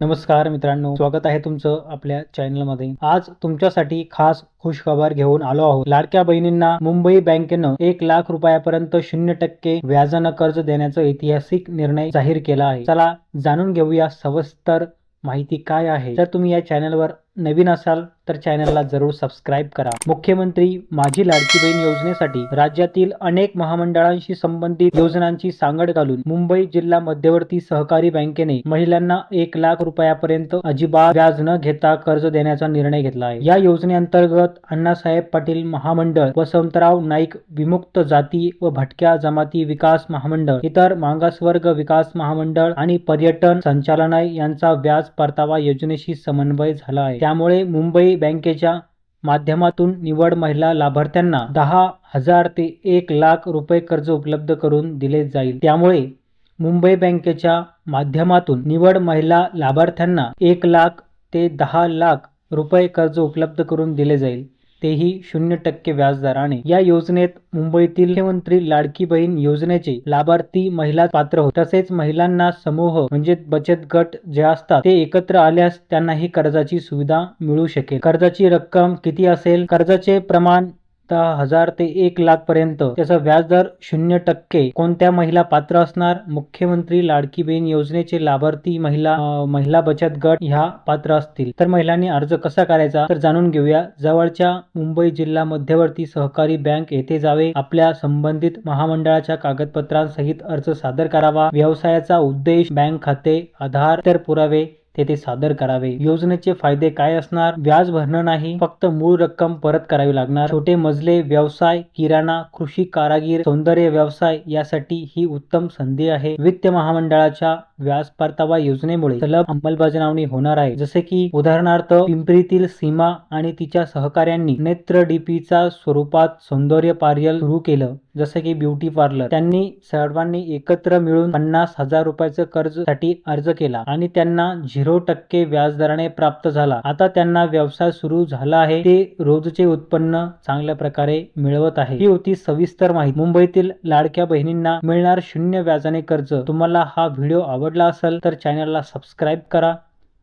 नमस्कार मित्रांनो स्वागत आहे तुमचं आपल्या चॅनलमध्ये. आज तुमच्यासाठी खास खुशखबर घेऊन आलो आहोत. लाडक्या बहिणींना मुंबई बँकेनं एक लाख रुपयापर्यंत शून्य टक्के व्याजानं कर्ज देण्याचा ऐतिहासिक निर्णय जाहीर केला आहे. चला जाणून घेऊया सविस्तर माहिती काय आहे. जर तुम्ही या चॅनलवर नवीन असाल तर चॅनलला जरूर सबस्क्राईब करा. मुख्यमंत्री माझी लाडकी बहीण योजनेसाठी राज्यातील अनेक महामंडळांशी संबंधित योजनांची सांगड घालून मुंबई जिल्हा मध्यवर्ती सहकारी बँकेने महिलांना एक लाख रुपयापर्यंत अजिबात व्याज न घेता कर्ज देण्याचा निर्णय घेतला आहे. या योजनेअंतर्गत अण्णासाहेब पाटील महामंडळ वसंतराव नाईक विमुक्त जाती व भटक्या जमाती विकास महामंडळ इतर मागासवर्ग विकास महामंडळ आणि पर्यटन संचालनालय यांचा व्याज परतावा योजनेशी समन्वय झाला आहे. त्यामुळे मुंबई बँकेच्या माध्यमातून निवड महिला लाभार्थ्यांना दहा हजार ते एक लाख रुपये कर्ज उपलब्ध करून दिले जाईल. त्यामुळे मुंबई बँकेच्या माध्यमातून निवड महिला लाभार्थ्यांना एक लाख ते दहा लाख रुपये कर्ज उपलब्ध करून दिले जाईल. तेही शून्य टक्के व्याजदराने. या योजनेत मुंबईतील मुख्यमंत्री लाडकी बहीण योजनेचे लाभार्थी महिला पात्र होत. तसेच महिलांना समूह म्हणजे बचत गट जे असतात ते एकत्र आल्यास त्यांनाही कर्जाची सुविधा मिळू शकेल. कर्जाची रक्कम किती असेल? कर्जाचे प्रमाण दहा हजार ते एक लाख पर्यंत त्याचा व्याजदर शून्य टक्के. कोणत्या महिला पात्र असणार? मुख्यमंत्री लाडकी बहीण योजनेचे लाभार्थी महिला महिला बचत गट ह्या पात्र असतील. तर महिलांनी अर्ज कसा करायचा? तर जाणून घेऊया. जवळच्या मुंबई जिल्हा मध्यवर्ती सहकारी बँक येथे जावे. आपल्या संबंधित महामंडळाच्या कागदपत्रांसहित अर्ज सादर करावा. व्यवसायाचा उद्देश बँक खाते आधार तर पुरावे. तेथे सादर करावे. योजनेचे फायदे काय असणार? व्याज भरणं नाही. फक्त मूळ रक्कम परत करावी लागणार. छोटे मजले व्यवसाय किराणा कृषी कारागीर सौंदर्य व्यवसाय यासाठी ही उत्तम संधी आहे. वित्त महामंडळाच्या व्याज परतावा योजनेमुळे सलग अंमलबजावणी होणार आहे. जसे की उदाहरणार्थ पिंपरीतील सीमा आणि तिच्या सहकाऱ्यांनी नेत्र डीपीचा स्वरूपात सौंदर्य पार्यल सुरू केलं. जसे की ब्युटी पार्लर त्यांनी सर्वांनी एकत्र मिळून पन्नास हजार रुपयाचं कर्जसाठी अर्ज केला आणि त्यांना झिरो टक्के व्याजदराने प्राप्त झाला. आता त्यांना व्यवसाय सुरू झाला आहे ते रोजचे उत्पन्न चांगल्या प्रकारे मिळवत आहे. ही होती सविस्तर माहिती. मुंबईतील लाडक्या बहिणींना मिळणार शून्य व्याजाने कर्ज. तुम्हाला हा व्हिडिओ आवडला असेल तर चॅनलला सबस्क्राईब करा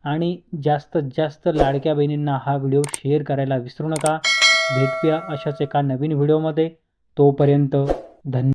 आणि जास्तीत जास्त लाडक्या बहिणींना हा व्हिडिओ शेअर करायला विसरू नका. भेटूया अशाच एका नवीन व्हिडिओमध्ये. तोपर्यंत धन्य